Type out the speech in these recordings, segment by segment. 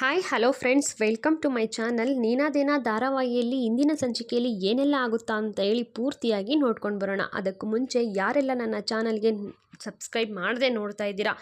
Hi hello friends welcome to my channel Neenadena ಧಾರಾವಾಹಿಯಲ್ಲಿ ಇಂದಿನ ಸಂಚಿಕೆಯಲ್ಲಿ ಏನೆಲ್ಲ ಆಗುತ್ತಾ ಅಂತ ಹೇಳಿ ಪೂರ್ತಿಯಾಗಿ ನೋಡ್ಕೊಂಡು ಬರೋಣ. ಅದಕ್ಕೂ ಮುಂಚೆ ಯಾರೆಲ್ಲ ನನ್ನ ಚಾನಲ್ಗೆ ಸಬ್ಸ್ಕ್ರೈಬ್ ಮಾಡದೆ ನೋಡ್ತಾ ಇದ್ದೀರಾ?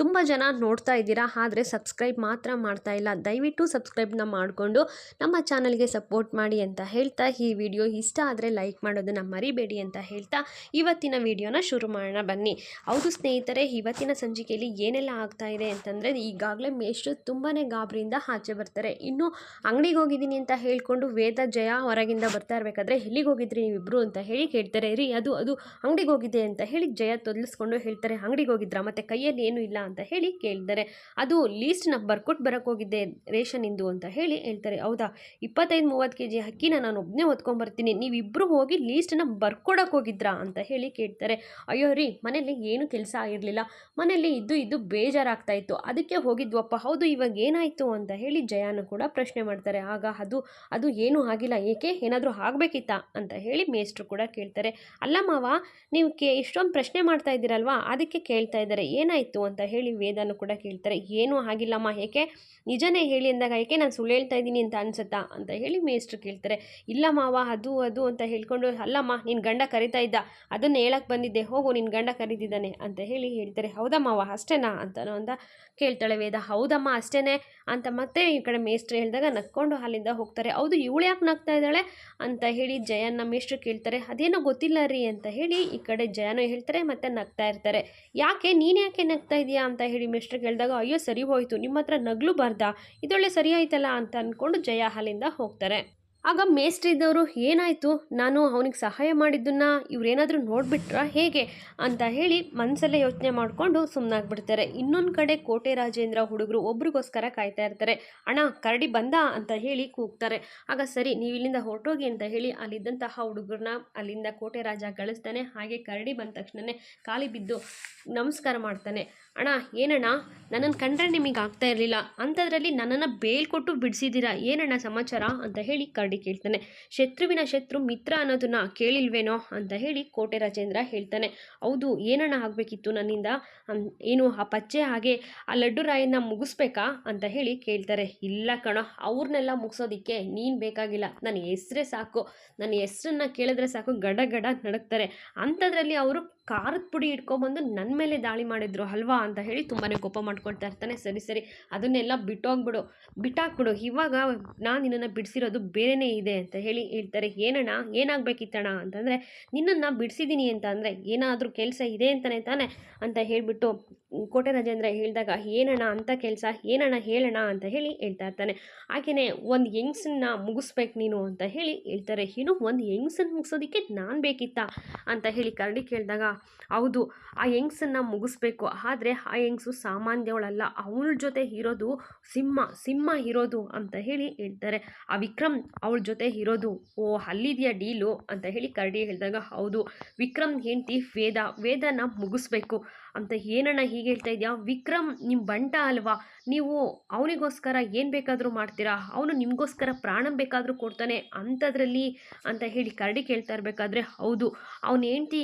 ತುಂಬ ಜನ ನೋಡ್ತಾ ಇದ್ದೀರಾ, ಆದರೆ ಸಬ್ಸ್ಕ್ರೈಬ್ ಮಾತ್ರ ಮಾಡ್ತಾ ಇಲ್ಲ. ದಯವಿಟ್ಟು ಸಬ್ಸ್ಕ್ರೈಬ್ನ ಮಾಡಿಕೊಂಡು ನಮ್ಮ ಚಾನಲ್ಗೆ ಸಪೋರ್ಟ್ ಮಾಡಿ ಅಂತ ಹೇಳ್ತಾ ಈ ವಿಡಿಯೋ ಇಷ್ಟ ಆದರೆ ಲೈಕ್ ಮಾಡೋದನ್ನು ಮರಿಬೇಡಿ ಅಂತ ಹೇಳ್ತಾ ಇವತ್ತಿನ ವಿಡಿಯೋನ ಶುರು ಮಾಡೋಣ ಬನ್ನಿ. ಹೌದು ಸ್ನೇಹಿತರೆ, ಇವತ್ತಿನ ಸಂಚಿಕೆಯಲ್ಲಿ ಏನೆಲ್ಲ ಆಗ್ತಾ ಇದೆ ಅಂತಂದರೆ ಈಗಾಗಲೇ ಮೇಷ್ಟ್ರು ತುಂಬಾ ಗಾಬರಿಯಿಂದ ಆಚೆ ಬರ್ತಾರೆ. ಇನ್ನು ಅಂಗಡಿಗೆ ಹೋಗಿದ್ದೀನಿ ಅಂತ ಹೇಳ್ಕೊಂಡು ವೇದ ಜಯ ಹೊರಗಿಂದ ಬರ್ತಾ ಇರಬೇಕಾದ್ರೆ ಎಲ್ಲಿಗೆ ಹೋಗಿದ್ರಿ ನೀವಿಬ್ರು ಅಂತ ಹೇಳಿ ಕೇಳ್ತಾರೆ. ರೀ, ಅದು ಅದು ಅಂಗಡಿಗೆ ಹೋಗಿದೆ ಅಂತ ಹೇಳಿ ಜಯ ತೊದಲಿಸ್ಕೊಂಡು ಹೇಳ್ತಾರೆ, ಅಂಗಡಿಗೆ ಹೋಗಿದ್ರಾ? ಮತ್ತೆ ಕೈಯಲ್ಲಿ ಏನೂ ಇಲ್ಲ ಅಂತ ಹೇಳಿ ಕೇಳಿದ್ದಾರೆ ಅದು ಲೀಸ್ಟ್ನ ಬರ್ಕೊಟ್ಟು ಬರೋಕ್ಕೋಗಿದ್ದೆ ರೇಷನ್ ಇಂದು ಅಂತ ಹೇಳಿ ಹೇಳ್ತಾರೆ. ಹೌದಾ? ಇಪ್ಪತ್ತೈದು ಮೂವತ್ತು ಕೆ ಜಿ ಅಕ್ಕಿನ ನಾನು ಒಬ್ಬನೇ ಹೊತ್ಕೊಂಬರ್ತೀನಿ. ನೀವಿಬ್ಬರು ಹೋಗಿ ಲೀಸ್ಟನ್ನ ಬರ್ಕೊಡಕ್ಕೆ ಹೋಗಿದ್ರಾ? ಅಂತ ಹೇಳಿ ಕೇಳ್ತಾರೆ. ಅಯ್ಯೋ ರೀ ಮನೇಲಿ ಏನು ಕೆಲಸ ಆಗಿರಲಿಲ್ಲ. ಮನೇಲಿ ಇದ್ದು ಇದ್ದು ಬೇಜಾರಾಗ್ತಾ ಇತ್ತು. ಅದಕ್ಕೆ ಹೋಗಿದ್ವಪ್ಪ. ಹೌದು, ಇವಾಗ ಏನಾಯಿತು? ಅಂತ ಹೇಳಿ ಜಯಾನು ಕೂಡ ಪ್ರಶ್ನೆ ಮಾಡ್ತಾರೆ. ಆಗ ಅದು ಅದು ಏನೂ ಆಗಿಲ್ಲ. ಏಕೆ? ಏನಾದರೂ ಆಗಬೇಕಿತ್ತಾ? ಅಂತ ಹೇಳಿ ಮೇಷ್ಟ್ರು ಕೂಡ ಕೇಳ್ತಾರೆ. ಅಲ್ಲ ಮಾವ, ನೀವು ಕೆ, ಇಷ್ಟೊಂದು ಪ್ರಶ್ನೆ ಮಾಡ್ತಾ ಇದ್ದೀರಲ್ವಾ? ಅದಕ್ಕೆ ಕೇಳ್ತಾ ಇದ್ದಾರೆ, ಏನಾಯಿತು ಅಂತ ಹೇಳಿ ವೇದನು ಕೂಡ ಕೇಳ್ತಾರೆ, ಏನೂ ಆಗಿಲ್ಲಮ್ಮ ಏಕೆ? ನಿಜನೇ ಹೇಳಿ ಅಂದಾಗ ಏಕೆ ನಾನು ಸುಳ್ಳು ಹೇಳ್ತಾ ಇದ್ದೀನಿ ಅಂತ ಅನ್ಸುತ್ತಾ ಅಂತ ಹೇಳಿ ಮೇಷ್ಟ್ರು ಕೇಳ್ತಾರೆ ಇಲ್ಲ ಮಾವ ಅದು ಅದು ಅಂತ ಹೇಳ್ಕೊಂಡು, ಅಲ್ಲಮ್ಮ ನಿನ್ನ ಗಂಡ ಕರಿತಾ ಇದ್ದ, ಅದನ್ನು ಹೇಳಕ್ಕೆ ಬಂದಿದ್ದೆ, ಹೋಗು ನಿನ್ನ ಗಂಡ ಕರೀತಿದ್ದಾನೆ ಅಂತ ಹೇಳಿ ಹೇಳ್ತಾರೆ ಹೌದಾ ಮಾವ ಅಷ್ಟೇನಾ ಅಂತನೋ ಅಂತ ಕೇಳ್ತಾಳೆ ವೇದ, ಹೌದಮ್ಮ ಅಷ್ಟೇ ಅಂತ ಮತ್ತೆ ಈ ಕಡೆ ಮೇಷ್ಟ್ರು ಹೇಳಿದಾಗ ನಕ್ಕೊಂಡು ಅಲ್ಲಿಂದ ಹೋಗ್ತಾರೆ, ಹೌದು, ಇವಳು ಯಾಕೆ ನಗ್ತಾ ಇದ್ದಾಳೆ ಅಂತ ಹೇಳಿ ಜಯನ್ನ ಮೇಷ್ಟ್ರು ಕೇಳ್ತಾರೆ, ಅದೇನೋ ಗೊತ್ತಿಲ್ಲ ರೀ ಅಂತ ಹೇಳಿ ಈ ಕಡೆ ಜಯನೂ ಹೇಳ್ತಾರೆ, ಮತ್ತೆ ನಗ್ತಾ ಇರ್ತಾರೆ. ಯಾಕೆ? ನೀನು ಯಾಕೆ ನಗ್ತಾ ಇದೆಯಾ? ಅಂತ ಹೇಳಿ ಮಿಸ್ಟರ್ ಕೇಳಿದಾಗ, ಅಯ್ಯೋ, ಸರಿ ಹೋಯ್ತು. ನಿಮ್ಮ ಹತ್ರ ನಗ್ಲು ಬಾರ್ದಾ. ಇದೊಳ್ಳೆ ಸರಿ ಆಯ್ತಲ್ಲ ಅಂತ ಅಂದ್ಕೊಂಡು ಜಯ ಅಲ್ಲಿಂದ ಹೋಗ್ತಾರೆ. ಆಗ ಮೇಸ್ಟ್ರಿದ್ದವರು ಏನಾಯಿತು? ನಾನು ಅವನಿಗೆ ಸಹಾಯ ಮಾಡಿದ್ದನ್ನ ಇವರೇನಾದರೂ ನೋಡಿಬಿಟ್ರಾ ಹೇಗೆ? ಅಂತ ಹೇಳಿ ಮನಸ್ಸಲ್ಲೇ ಯೋಚನೆ ಮಾಡಿಕೊಂಡು ಸುಮ್ಮನಾಗ್ಬಿಡ್ತಾರೆ ಇನ್ನೊಂದು ಕಡೆ ಕೋಟೆ ರಾಜೇಂದ್ರ ಹುಡುಗರು ಒಬ್ರಿಗೋಸ್ಕರ ಕಾಯ್ತಾ ಇರ್ತಾರೆ. ಅಣ್ಣ, ಕರಡಿ ಬಂದ? ಅಂತ ಹೇಳಿ ಕೂಗ್ತಾರೆ. ಆಗ, ಸರಿ ನೀವು ಇಲ್ಲಿಂದ ಹೊರಟೋಗಿ ಅಂತ ಹೇಳಿ ಅಲ್ಲಿದ್ದಂತಹ ಹುಡುಗರನ್ನ ಅಲ್ಲಿಂದ ಕೋಟೆ ರಾಜ ಗಳಿಸ್ತಾನೆ. ಹಾಗೆ ಕರಡಿ ಬಂದ ತಕ್ಷಣನೇ ಖಾಲಿ ಬಿದ್ದು ನಮಸ್ಕಾರ ಮಾಡ್ತಾನೆ. ಅಣ್ಣ, ಏನಣ್ಣ? ನನ್ನನ್ನು ಕಂಡ್ರೆ ನಿಮಗೆ ಆಗ್ತಾ ಇರಲಿಲ್ಲ. ಅಂಥದ್ರಲ್ಲಿ ನನ್ನನ್ನು ಬೇಲ್ಕೊಟ್ಟು ಬಿಡಿಸಿದ್ದೀರಾ ಏನಣ್ಣ ಸಮಾಚಾರ? ಅಂತ ಹೇಳಿ ಕರಡಿ ಕೇಳ್ತಾನೆ, ಶತ್ರುವಿನ ಶತ್ರು ಮಿತ್ರ ಅನ್ನೋದನ್ನ ಕೇಳಿಲ್ವೇನೋ? ಅಂತ ಹೇಳಿ ಕೋಟೆ ರಾಜೇಂದ್ರ ಹೇಳ್ತಾನೆ, ಹೌದು, ಏನಣ್ಣ ಆಗಬೇಕಿತ್ತು ನನ್ನಿಂದ? ಏನು ಆ ಪಚ್ಚೆ ಹಾಗೆ ಆ ಲಡ್ಡು ರಾಯನ್ನ ಮುಗಿಸ್ಬೇಕಾ? ಅಂತ ಹೇಳಿ ಕೇಳ್ತಾರೆ, ಇಲ್ಲ ಕಣೋ ಅವ್ರನ್ನೆಲ್ಲ ಮುಗಿಸೋದಿಕ್ಕೆ ನೀನು ಬೇಕಾಗಿಲ್ಲ. ನನ್ನ ಹೆಸ್ರೇ ಸಾಕು. ನನ್ನ ಹೆಸ್ರನ್ನ ಕೇಳಿದ್ರೆ ಸಾಕು ಗಡ ಗಡ ನಡಕ್ತಾರೆ ಅಂಥದ್ರಲ್ಲಿ ಅವರು ಖಾರದ ಪುಡಿ ಇಟ್ಕೊಂಬಂದು ನನ್ನ ಮೇಲೆ ದಾಳಿ ಮಾಡಿದ್ರು ಅಲ್ವಾ ಅಂತ ಹೇಳಿ ತುಂಬಾ ಕೋಪ ಮಾಡ್ಕೊಳ್ತಾ ಇರ್ತಾನೆ. ಸರಿ ಸರಿ. ಅದನ್ನೆಲ್ಲ ಬಿಟ್ಟೋಗ್ಬಿಡು. ಬಿಟ್ಟಾಕ್ಬಿಡು. ಇವಾಗ ನಾನು ನಿನ್ನನ್ನು ಬಿಡಿಸಿರೋದು ಬೇರೆನೇ ಇದೆ ಅಂತ ಹೇಳಿ ಹೇಳ್ತಾರೆ. ಏನಣ್ಣ? ಏನಾಗಬೇಕಿತ್ತಣ್ಣ? ಅಂತಂದರೆ, ನಿನ್ನನ್ನು ಬಿಡಿಸಿದ್ದೀನಿ ಅಂತ ಅಂದರೆ ಏನಾದರೂ ಕೆಲಸ ಇದೆ ಅಂತಲೇ ತಾನೆ ಅಂತ ಹೇಳಿಬಿಟ್ಟು ಕೋಟೆ ರಾಜೇಂದ್ರ ಹೇಳಿದಾಗ, ಏನಣ್ಣ ಅಂತ ಕೆಲಸ, ಏನಣ್ಣ ಹೇಳೋಣ ಅಂತ ಹೇಳಿ ಹೇಳ್ತಾ ಇರ್ತಾನೆ. ಹಾಗೆಯೇ ಒಂದು ಹೆಂಗ್ಸನ್ನ ಮುಗಿಸ್ಬೇಕು ನೀನು ಅಂತ ಹೇಳಿ ಹೇಳ್ತಾರೆ. ಏನು ಒಂದು ಹೆಂಗ್ಸನ್ನ ಮುಗಿಸೋದಕ್ಕೆ ನಾನು ಬೇಕಿತ್ತಾ? ಅಂತ ಹೇಳಿ ಕರಡಿ ಕೇಳಿದಾಗ, ಹೌದು, ಆ ಹೆಂಗ್ಸನ್ನ ಮುಗಿಸ್ಬೇಕು. ಆದರೆ ಆ ಹೆಂಗ್ಸು ಸಾಮಾನ್ಯವಳಲ್ಲ. ಅವಳ ಜೊತೆ ಇರೋದು ಸಿಂಹ ಸಿಂಹ ಇರೋದು ಅಂತ ಹೇಳಿ ಹೇಳ್ತಾರೆ. ಆ ವಿಕ್ರಮ್ ಅವಳ ಜೊತೆ ಇರೋದು, ಓ, ಅಲ್ಲಿದೆಯಾ ಡೀಲು? ಅಂತ ಹೇಳಿ ಕರಡಿ ಹೇಳಿದಾಗ, ಹೌದು, ವಿಕ್ರಮ್ ಹೆಂಡತಿ ವೇದ, ವೇದನ ಮುಗಿಸ್ಬೇಕು. ಅಂತ ಏನಣ್ಣ ಹೀಗೆ ಹೇಳ್ತಾ ಇದೆಯಾ? ವಿಕ್ರಮ್ ನಿಮ್ಮ ಬಂಟ ಅಲ್ವಾ? ನೀವು ಅವನಿಗೋಸ್ಕರ ಏನು ಬೇಕಾದರೂ ಮಾಡ್ತೀರಾ? ಅವನು ನಿಮಗೋಸ್ಕರ ಪ್ರಾಣ ಬೇಕಾದರೂ ಕೊಡ್ತಾನೆ ಅಂಥದ್ರಲ್ಲಿ ಅಂತ ಹೇಳಿ ಕರಡಿ ಕೇಳ್ತಾ ಇರಬೇಕಾದ್ರೆ ಹೌದು. ಅವನ ಹೆಂಡ್ತಿ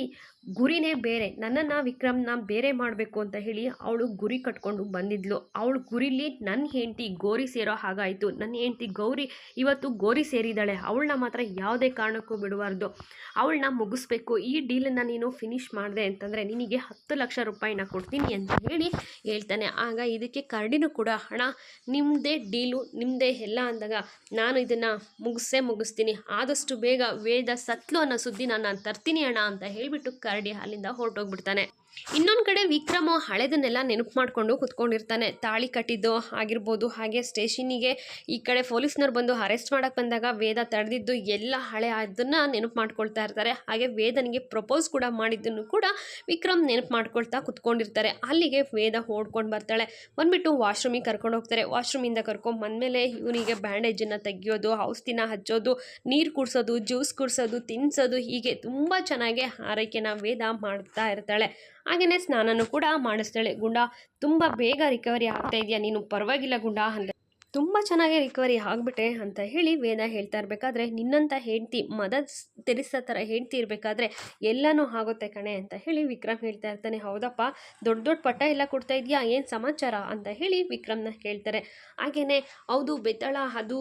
ಗುರಿನೇ ಬೇರೆ. ನನ್ನನ್ನು ವಿಕ್ರಮ್ನ ಬೇರೆ ಮಾಡಬೇಕು ಅಂತ ಹೇಳಿ ಅವಳು ಗುರಿ ಕಟ್ಕೊಂಡು ಬಂದಿದ್ಲು. ಅವಳು ಗುರಿಲಿ ನನ್ನ ಹೆಂಡ್ತಿ ಗೋರಿ ಸೇರೋ ಹಾಗಾಯಿತು. ನನ್ನ ಹೆಂಡ್ತಿ ಗೌರಿ ಇವತ್ತು ಗೋರಿ ಸೇರಿದ್ದಾಳೆ. ಅವಳನ್ನ ಮಾತ್ರ ಯಾವುದೇ ಕಾರಣಕ್ಕೂ ಬಿಡಬಾರ್ದು. ಅವಳನ್ನ ಮುಗಿಸ್ಬೇಕು. ಈ ಡೀಲನ್ನು ನೀನು ಫಿನಿಷ್ ಮಾಡಿದೆ ಅಂತಂದರೆ ನಿನಗೆ ಹತ್ತು ಲಕ್ಷ ರೂಪಾಯಿನ ಕೊಡ್ತೀನಿ ಅಂತ ಹೇಳಿ ಹೇಳ್ತಾನೆ. ಆಗ ಇದಕ್ಕೆ ಕರಡಿನೂ ಕೂಡ ಹಣ ನಿಮ್ಮದೇ ಡೀಲು ನಿಮ್ಮದೇ ಎಲ್ಲ ಅಂದಾಗ ನಾನು ಇದನ್ನು ಮುಗಿಸೇ ಮುಗಿಸ್ತೀನಿ. ಆದಷ್ಟು ಬೇಗ ವೇದ ಸತ್ಲು ಅನ್ನೋ ಸುದ್ದಿ ನಾನು ತರ್ತೀನಿ ಅಣ್ಣ ಅಂತ ಹೇಳಿಬಿಟ್ಟು ಕರಡಿ ಅಲ್ಲಿಂದ ಹೊರಟೋಗ್ಬಿಡ್ತಾನೆ. ಇನ್ನೊಂದು ಕಡೆ ವಿಕ್ರಮ ಹಳೆದನ್ನೆಲ್ಲ ನೆನಪು ಮಾಡಿಕೊಂಡು ಕುತ್ಕೊಂಡಿರ್ತಾನೆ. ತಾಳಿ ಕಟ್ಟಿದ್ದು ಆಗಿರ್ಬೋದು, ಹಾಗೆ ಸ್ಟೇಷನಿಗೆ ಈ ಕಡೆ ಪೊಲೀಸ್ನವ್ರು ಬಂದು ಅರೆಸ್ಟ್ ಮಾಡೋಕ್ಕೆ ಬಂದಾಗ ವೇದ ತಡೆದಿದ್ದು ಎಲ್ಲ ಹಳೆ ಅದನ್ನು ನೆನಪು ಮಾಡ್ಕೊಳ್ತಾ ಇರ್ತಾರೆ. ಹಾಗೆ ವೇದನಿಗೆ ಪ್ರಪೋಸ್ ಕೂಡ ಮಾಡಿದ್ದನ್ನು ಕೂಡ ವಿಕ್ರಮ್ ನೆನಪು ಮಾಡ್ಕೊಳ್ತಾ ಕುತ್ಕೊಂಡಿರ್ತಾರೆ. ಅಲ್ಲಿಗೆ ವೇದ ಓಡ್ಕೊಂಡು ಬರ್ತಾಳೆ. ಬಂದ್ಬಿಟ್ಟು ವಾಶ್ರೂಮಿಗೆ ಕರ್ಕೊಂಡು ಹೋಗ್ತಾರೆ. ವಾಶ್ರೂಮಿಂದ ಕರ್ಕೊಂಡು ಬಂದಮೇಲೆ ಇವನಿಗೆ ಬ್ಯಾಂಡೇಜನ್ನು ತೆಗಿಯೋದು ಔಷಧಿನ ಹಚ್ಚೋದು, ನೀರು ಕುಡಿಸೋದು ಜ್ಯೂಸ್ ಕುಡಿಸೋದು ತಿನ್ನಿಸೋದು ಹೀಗೆ ತುಂಬ ಚೆನ್ನಾಗಿ ಆರೈಕೆನ ವೇದ ಮಾಡ್ತಾ ಇರ್ತಾಳೆ. ಹಾಗೆಯೇ ಸ್ನಾನನೂ ಕೂಡ ಮಾಡಿಸ್ತಾಳೆ. ಗುಂಡ ತುಂಬ ಬೇಗ ರಿಕವರಿ ಆಗ್ತಾ ಇದೆಯಾ? ನೀನು ಪರವಾಗಿಲ್ಲ ಗುಂಡ ಅಂತ ತುಂಬ ಚೆನ್ನಾಗಿ ರಿಕವರಿ ಆಗಿಬಿಟ್ಟೆ ಅಂತ ಹೇಳಿ ವೇದ ಹೇಳ್ತಾ ಇರಬೇಕಾದ್ರೆ ನಿನ್ನಂಥ ಹೆಂಡ್ತಿ, ಮದ ತೆರಿಸ ಥರ ಹೆಂಡ್ತಿ ಇರಬೇಕಾದ್ರೆ ಎಲ್ಲನೂ ಆಗುತ್ತೆ ಕಣೆ ಅಂತ ಹೇಳಿ ವಿಕ್ರಮ್ ಹೇಳ್ತಾ ಇರ್ತಾನೆ. ಹೌದಪ್ಪ, ದೊಡ್ಡ ದೊಡ್ಡ ಪಟ್ಟ ಎಲ್ಲ ಕೊಡ್ತಾ ಇದೆಯಾ? ಏನು ಸಮಾಚಾರ? ಅಂತ ಹೇಳಿ ವಿಕ್ರಮ್ನ ಕೇಳ್ತಾರೆ. ಹಾಗೆಯೇ ಹೌದು, ಬೆತ್ತಳ, ಅದು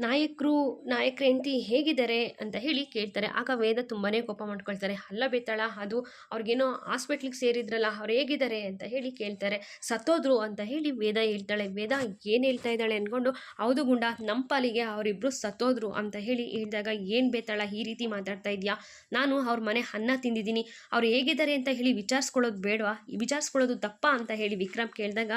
ನಾಯಕರು ನಾಯಕರ ಹೆಂಡ್ತಿ ಹೇಗಿದ್ದಾರೆ ಅಂತ ಹೇಳಿ ಕೇಳ್ತಾರೆ. ಆಗ ವೇದ ತುಂಬಾ ಕೋಪ ಮಾಡ್ಕೊಳ್ತಾರೆ. ಅಲ್ಲ ಬೆತ್ತಳ, ಅದು ಅವ್ರಿಗೇನೋ ಹಾಸ್ಪಿಟ್ಲಿಗೆ ಸೇರಿದ್ರಲ್ಲ, ಅವ್ರು ಹೇಗಿದ್ದಾರೆ? ಅಂತ ಹೇಳಿ ಕೇಳ್ತಾರೆ. ಸತ್ತೋದ್ರು ಅಂತ ಹೇಳಿ ವೇದ ಹೇಳ್ತಾಳೆ. ವೇದ ಏನು ಹೇಳ್ತಾ ಇದ್ದಾಳೆ ಅಂದ್ಕೊಂಡು ಹೌದು ಗುಂಡ ನಮ್ಮ ಪಾಲಿಗೆ ಅವರಿಬ್ಬರು ಸತ್ತೋದ್ರು ಅಂತ ಹೇಳಿ ಹೇಳಿದಾಗ, ಏನು ಬೇತಾಳ, ಈ ರೀತಿ ಮಾತಾಡ್ತಾ ಇದೆಯಾ? ನಾನು ಅವ್ರ ಮನೆ ಅನ್ನ ತಿಂದಿದ್ದೀನಿ. ಅವ್ರು ಹೇಗಿದ್ದಾರೆ ಅಂತ ಹೇಳಿ ವಿಚಾರಿಸ್ಕೊಳ್ಳೋದು ಬೇಡವಾ? ವಿಚಾರಿಸ್ಕೊಳ್ಳೋದು ತಪ್ಪ ಅಂತ ಹೇಳಿ ವಿಕ್ರಮ್ ಕೇಳಿದಾಗ,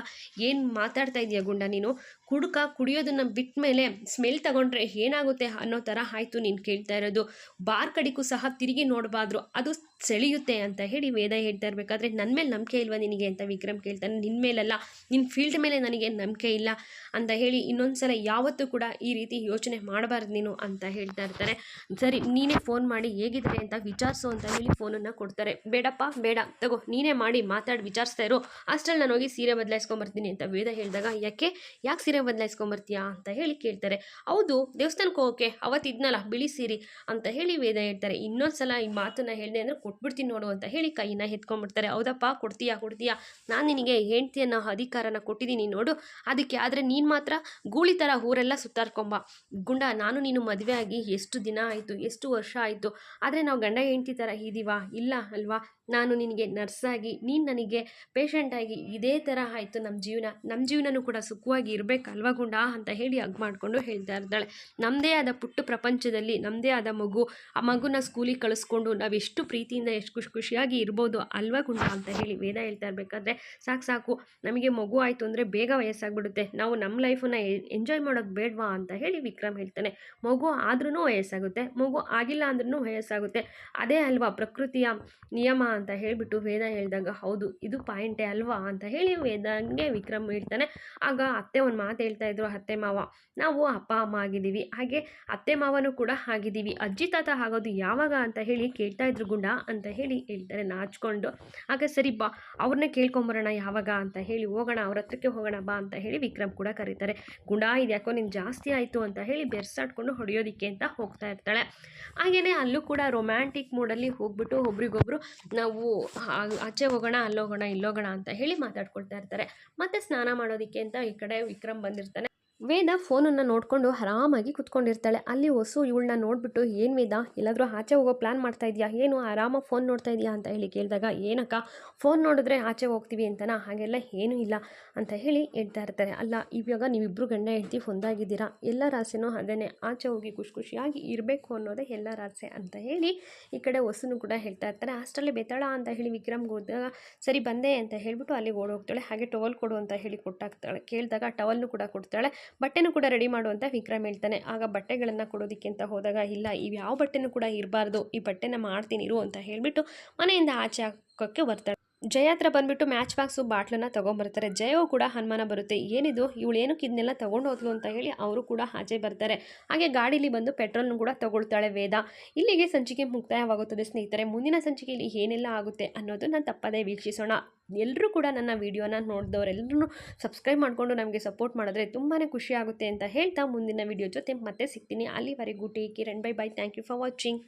ಏನು ಮಾತಾಡ್ತಾ ಇದೆಯಾ ಗುಂಡ ನೀನು? ಕುಡುಕ ಕುಡಿಯೋದನ್ನು ಬಿಟ್ಟ ಮೇಲೆ ಸ್ಮೆಲ್ ತಗೊಂಡ್ರೆ ಏನಾಗುತ್ತೆ ಅನ್ನೋ ಥರ ಆಯಿತು ನೀನು ಕೇಳ್ತಾ ಇರೋದು. ಬಾರ್ ಕಡಿಗೂ ಸಹ ತಿರುಗಿ ನೋಡಬಾರ್ದು. ಅದು ಸೆಳೆಯುತ್ತೆ ಅಂತ ಹೇಳಿ ವೇದ ಹೇಳ್ತಾ ಇರಬೇಕಾದ್ರೆ ನನ್ನ ಮೇಲೆ ನಂಬಿಕೆ ಇಲ್ವಾ ನಿನಗೆ? ಅಂತ ವಿಕ್ರಮ್ ಕೇಳ್ತಾನೆ ನಿನ್ನ ಮೇಲಲ್ಲ. ನಿನ್ನ ಫೀಲ್ಡ್ ಮೇಲೆ ನನಗೆ ನಂಬಿಕೆ ಇಲ್ಲ ಅಂತ ಹೇಳಿ ಇನ್ನೊಂದು ಸಲ ಯಾವತ್ತೂ ಕೂಡ ಈ ರೀತಿ ಯೋಚನೆ ಮಾಡಬಾರ್ದು ನೀನು ಅಂತ ಹೇಳ್ತಾ ಇರ್ತಾರೆ. ಸರಿ, ನೀನೇ ಫೋನ್ ಮಾಡಿ ಹೇಗಿದ್ದಾರೆ ಅಂತ ವಿಚಾರಿಸು ಅಂತ ಹೇಳಿ ಫೋನನ್ನು ಕೊಡ್ತಾರೆ. ಬೇಡಪ್ಪ, ಬೇಡ. ತಗೋ, ನೀನೇ ಮಾಡಿ ಮಾತಾಡಿ, ವಿಚಾರಿಸ್ತಾ ಇರೋ. ಅಷ್ಟರಲ್ಲಿ ನಾನು ಹೋಗಿ ಸೀರೆ ಬದಲಾಯಿಸ್ಕೊಂಬರ್ತೀನಿ ಅಂತ ವೇದ ಹೇಳಿದಾಗ, ಯಾಕೆ? ಯಾಕೆ ಸೀರೆ ಬದಲಾಯಿಸ್ಕೊಂಬರ್ತೀಯಾ ಅಂತ ಹೇಳಿ ಕೇಳ್ತಾರೆ. ಹೌದು, ದೇವಸ್ಥಾನಕ್ಕೆ ಹೋಗೋಕೆ ಅವತ್ತಿದ್ನಲ್ಲ ಬಿಳಿ ಸೀರೆ ಅಂತ ಹೇಳಿ ವೇದ ಹೇಳ್ತಾರೆ. ಇನ್ನೊಂದ್ಸಲ ಈ ಮಾತನ್ನು ಹೇಳಿದೆ ಅಂದರೆ ಕೊಟ್ಬಿಡ್ತೀನಿ ನೋಡು ಅಂತ ಹೇಳಿ ಕೈನ ಎತ್ಕೊಂಡ್ಬಿಡ್ತಾರೆ. ಹೌದಪ್ಪ, ಕೊಡ್ತೀಯಾ ಕೊಡ್ತೀಯಾ? ನಾನು ನಿನಗೆ ಹೆಂಡ್ತಿ ಅನ್ನೋ ಅಧಿಕಾರನ ಕೊಟ್ಟಿದ್ದೀನಿ ನೋಡು. ಅದಕ್ಕೆ ಆದರೆ ನೀನು ಮಾತ್ರ ಗೂಳಿ ಥರ ಊರೆಲ್ಲ ಸುತ್ತಾಡ್ಕೊಂಬ ಗುಂಡ, ನಾನು ನೀನು ಮದುವೆ ಆಗಿ ಎಷ್ಟು ದಿನ ಆಯಿತು, ಎಷ್ಟು ವರ್ಷ ಆಯಿತು? ಆದರೆ ನಾವು ಗಂಡ, ಹೆಂಡ್ತಿ ಥರ ಇದ್ದೀವಾ? ಇಲ್ಲ ಅಲ್ವಾ? ನಾನು ನಿನಗೆ ನರ್ಸಾಗಿ ನೀನು ನನಗೆ ಪೇಷಂಟಾಗಿ ಇದೇ ಥರ ಆಯಿತು ನಮ್ಮ ಜೀವನ. ನಮ್ಮ ಜೀವನನೂ ಕೂಡ ಸುಖವಾಗಿ ಇರಬೇಕಲ್ವ ಗುಂಡ? ಅಂತ ಹೇಳಿ ಹಗ್ ಮಾಡಿಕೊಂಡು ಹೇಳ್ತಾ ಇರ್ತಾಳೆ. ನಮ್ಮದೇ ಆದ ಪುಟ್ಟ ಪ್ರಪಂಚದಲ್ಲಿ ನಮ್ಮದೇ ಆದ ಮಗು, ಆ ಮಗುನ ಸ್ಕೂಲಿಗೆ ಕಳಿಸ್ಕೊಂಡು ನಾವು ಎಷ್ಟು ಪ್ರೀತಿಯಿಂದ ಎಷ್ಟು ಖುಷಿ ಖುಷಿಯಾಗಿ ಇರ್ಬೋದು ಅಲ್ವಾ ಗುಂಡ? ಅಂತ ಹೇಳಿ ವೇದ ಹೇಳ್ತಾ ಇರಬೇಕಾದ್ರೆ, ಸಾಕು ಸಾಕು, ನಮಗೆ ಮಗು ಆಯಿತು ಅಂದರೆ ಬೇಗ ವಯಸ್ಸಾಗ್ಬಿಡುತ್ತೆ. ನಾವು ನಮ್ಮ ಲೈಫನ್ನು ಎಂಜಾಯ್ ಮಾಡೋದು ಬೇಡವಾ? ಅಂತ ಹೇಳಿ ವಿಕ್ರಮ್ ಹೇಳ್ತಾನೆ. ಮಗು ಆದ್ರೂ ವಯಸ್ಸಾಗುತ್ತೆ, ಮಗು ಆಗಿಲ್ಲ ಅಂದ್ರೂ ವಯಸ್ಸಾಗುತ್ತೆ. ಅದೇ ಅಲ್ವಾ ಪ್ರಕೃತಿಯ ನಿಯಮ ಅಂತ ಹೇಳಿಬಿಟ್ಟು ವೇದ ಹೇಳಿದಾಗ, ಹೌದು, ಇದು ಪಾಯಿಂಟೇ ಅಲ್ವಾ? ಅಂತ ಹೇಳಿ ವೇದಂಗೆ ವಿಕ್ರಮ್ ಹೇಳ್ತಾನೆ. ಆಗ ಅತ್ತೆ ಒಂದು ಮಾತು ಹೇಳ್ತಾ ಇದ್ರು, ಅತ್ತೆ ಮಾವ, ನಾವು ಅಪ್ಪ, ಅಮ್ಮ ಆಗಿದ್ದೀವಿ. ಹಾಗೆ ಅತ್ತೆ ಮಾವನೂ ಕೂಡ ಆಗಿದ್ದೀವಿ. ಅಜ್ಜಿ, ತಾತ ಆಗೋದು ಯಾವಾಗ ಅಂತ ಹೇಳಿ ಕೇಳ್ತಾ ಇದ್ರು ಗುಂಡ ಅಂತ ಹೇಳಿ ಹೇಳ್ತಾರೆ, ನಾಚ್ಕೊಂಡು. ಆಗ ಸರಿ ಬಾ ಅವ್ರನ್ನ ಕೇಳ್ಕೊಂಬರೋಣ ಯಾವಾಗ ಅಂತ ಹೇಳಿ ಹೋಗೋಣ, ಅವ್ರ ಹತ್ರಕ್ಕೆ ಹೋಗೋಣ ಬಾ ಅಂತ ಹೇಳಿ ವಿಕ್ರಮ್ ಕೂಡ ಕರೀತಾರೆ. ಗುಂಡ ಇದು ಯಾಕೋ ನೀನು ಜಾಸ್ತಿ ಆಯಿತು ಅಂತ ಹೇಳಿ ಬೆರ್ಸಾಡ್ಕೊಂಡು ಹೊಡೆಯೋದಿಕ್ಕೆ ಅಂತ ಹೋಗ್ತಾ ಇರ್ತಾಳೆ. ಹಾಗೆಯೇ ಅಲ್ಲೂ ಕೂಡ ರೊಮ್ಯಾಂಟಿಕ್ ಮೂಡಲ್ಲಿ ಹೋಗ್ಬಿಟ್ಟು ಒಬ್ರಿಗೊಬ್ರು ಆ- ಆಚೆ ಹೋಗೋಣ, ಅಲ್ಲೋಗೋಣ, ಇಲ್ಲೋಗೋಣ ಅಂತ ಹೇಳಿ ಮಾತಾಡ್ಕೊಳ್ತಾ ಇರ್ತಾರೆ. ಮತ್ತೆ ಸ್ನಾನ ಮಾಡೋದಕ್ಕೆ ಅಂತ ಈ ಕಡೆ ವಿಕ್ರಮ್ ಬಂದಿರ್ತಾನೆ. ವೇದ ಫೋನನ್ನು ನೋಡಿಕೊಂಡು ಆರಾಮಾಗಿ ಕುತ್ಕೊಂಡಿರ್ತಾಳೆ. ಅಲ್ಲಿ ಹೊಸು ಇವಳನ್ನ ನೋಡಿಬಿಟ್ಟು, ಏನು ವೇದ, ಎಲ್ಲಾದರೂ ಆಚೆ ಹೋಗೋ ಪ್ಲ್ಯಾನ್ ಮಾಡ್ತಾ ಇದೆಯಾ? ಏನು ಆರಾಮಾಗಿ ಫೋನ್ ನೋಡ್ತಾ ಇದೆಯಾ? ಅಂತ ಹೇಳಿ ಕೇಳಿದಾಗ, ಏನಕ್ಕ, ಫೋನ್ ನೋಡಿದ್ರೆ ಆಚೆ ಹೋಗ್ತೀವಿ ಅಂತನಾ? ಹಾಗೆಲ್ಲ ಏನೂ ಇಲ್ಲ ಅಂತ ಹೇಳಿ ಹೇಳ್ತಾ ಇರ್ತಾರೆ. ಅಲ್ಲ, ಇವಾಗ ನೀವಿಬ್ಬರು ಗಂಡ ಹೆಂಡ್ತಿ ಹೊಂದಾಗಿದ್ದೀರಾ? ಎಲ್ಲರ ಆಸೆನೂ ಅದೇ ಆಚೆ ಹೋಗಿ ಖುಷಿ ಖುಷಿಯಾಗಿ ಇರಬೇಕು ಅನ್ನೋದೇ ಎಲ್ಲರ ಆಸೆ ಅಂತ ಹೇಳಿ ಈ ಕಡೆ ಹೊಸನು ಕೂಡ ಹೇಳ್ತಾ ಇರ್ತಾರೆ. ಅಷ್ಟರಲ್ಲಿ ಬೇತಾಳ ಅಂತ ಹೇಳಿ ವಿಕ್ರಮ್ಗೆ ಹೋದಾಗ ಸರಿ ಬಂದೆ ಅಂತ ಹೇಳಿಬಿಟ್ಟು ಅಲ್ಲಿಗೆ ಓಡೋಗ್ತಾಳೆ. ಹಾಗೆ ಟವಲ್ ಕೊಡು ಅಂತ ಹೇಳಿ ಕೊಟ್ಟಾಗ್ತಾಳೆ ಕೇಳಿದಾಗ ಟವಲ್ನು ಕೂಡ ಕೊಡ್ತಾಳೆ. ಬಟ್ಟೆನೂ ಕೂಡ ರೆಡಿ ಮಾಡು ಅಂತ ವಿಕ್ರಮ್ ಹೇಳ್ತಾನೆ. ಆಗ ಬಟ್ಟೆಗಳನ್ನು ಕೊಡೋದಕ್ಕೆ ಅಂತ ಹೋದಾಗ, ಇಲ್ಲ ಇವು ಯಾವ ಬಟ್ಟೆನೂ ಕೂಡ ಇರಬಾರ್ದು, ಈ ಬಟ್ಟೆನ ಮಾಡ್ತೀನಿ ಇರು ಅಂತ ಹೇಳಿಬಿಟ್ಟು ಮನೆಯಿಂದ ಆಚೆ ಹಾಕೋಕ್ಕೆ ಬರ್ತಾಳೆ. ಜಯ ಹತ್ರ ಬಂದ್ಬಿಟ್ಟು ಮ್ಯಾಚ್ ಬಾಕ್ಸು ಬಾಟ್ಲನ್ನ ತೊಗೊಂಬರ್ತಾರೆ. ಜಯವು ಕೂಡ ಅನುಮಾನ ಬರುತ್ತೆ. ಏನಿದು? ಇವಳು ಏನಕ್ಕೆ ಇದನ್ನೆಲ್ಲ ತೊಗೊಂಡು ಹೋದ್ಲು ಅಂತ ಹೇಳಿ ಅವರು ಕೂಡ ಆಚೆ ಬರ್ತಾರೆ. ಹಾಗೆ ಗಾಡೀಲಿ ಬಂದು ಪೆಟ್ರೋಲ್ನು ಕೂಡ ತಗೊಳ್ತಾಳೆ ವೇದ. ಇಲ್ಲಿಗೆ ಸಂಚಿಕೆ ಮುಕ್ತಾಯವಾಗುತ್ತದೆ ಸ್ನೇಹಿತರೆ. ಮುಂದಿನ ಸಂಚಿಕೆಯಲ್ಲಿ ಏನೆಲ್ಲ ಆಗುತ್ತೆ ಅನ್ನೋದನ್ನ ತಪ್ಪದೇ ವೀಕ್ಷಿಸೋಣ. ಎಲ್ಲರೂ ಕೂಡ ನನ್ನ ವಿಡಿಯೋನ ನೋಡಿದವರೆಲ್ಲರೂ ಸಬ್ಸ್ಕ್ರೈಬ್ ಮಾಡಿಕೊಂಡು ನಮಗೆ ಸಪೋರ್ಟ್ ಮಾಡಿದ್ರೆ ತುಂಬಾ ಖುಷಿ ಆಗುತ್ತೆ ಅಂತ ಹೇಳ್ತಾ ಮುಂದಿನ ವಿಡಿಯೋ ಜೊತೆ ಮತ್ತೆ ಸಿಗ್ತೀನಿ. ಅಲ್ಲಿವರೆಗೂ take care and bye bye thank you for watching